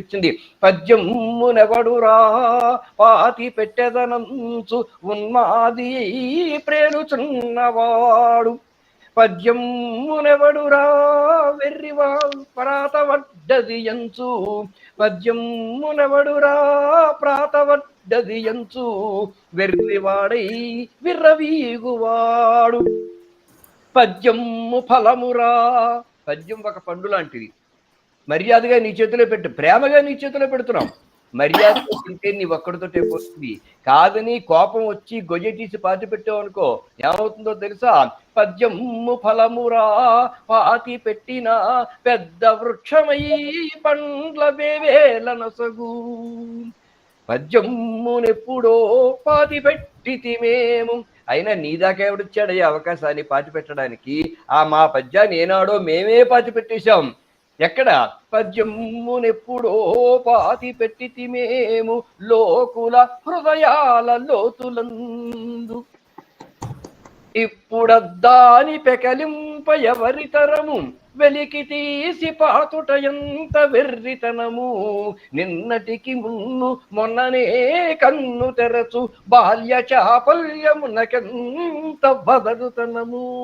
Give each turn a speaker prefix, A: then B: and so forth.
A: ఇచ్చింది పద్యమునెవడురా పాతి పెట్టెదనంచు ఉన్మాది ప్రేరుచున్నవాడు. పద్యమునెవడురా వెర్రివా ప్రాతవడ్డది ఎంచు. పద్యమునెవడురా ప్రాతవడ్డది ఎంచు. వెర్రివాడై విర్రవీగువాడు. పద్యము ఫలమురా పద్యం ఒక పండు లాంటిది. మర్యాదగా నీ చేతిలో పెట్టు ప్రేమగా నీ చేతిలో పెడుతున్నాం. మర్యాద తింటే నీ ఒక్కడితోటే పోతుంది. కాదని కోపం వచ్చి గొయ్య తీసి పాతి పెట్టావు అనుకో ఏమవుతుందో తెలుసా? పద్యము ఫలమురా పాతి పెట్టిన పెద్ద వృక్షమై పండ్ల వేవేల నొసగు పద్యమునెప్పుడో పాతి పెట్టి మేము. అయినా నీ దాకా ఎవడిచ్చాడు అవకాశాన్ని పాతి పెట్టడానికి? ఆ మా పద్యాన్ని ఏనాడో మేమే పాతి పెట్టేశాం. ఎక్కడ? పద్యమునెప్పుడో పాతి పెట్టితి మేము లోకుల హృదయాల లోతులందు. ఇప్పుడద్దాని పెకలింప ఎవరితరము వెలికి తీసి పాతుట ఎంత వెర్రితనము? నిన్నటికి మున్ను మొన్ననే కన్ను తెరచు బాల్య చాపల్యమునకెంత బదరుతనము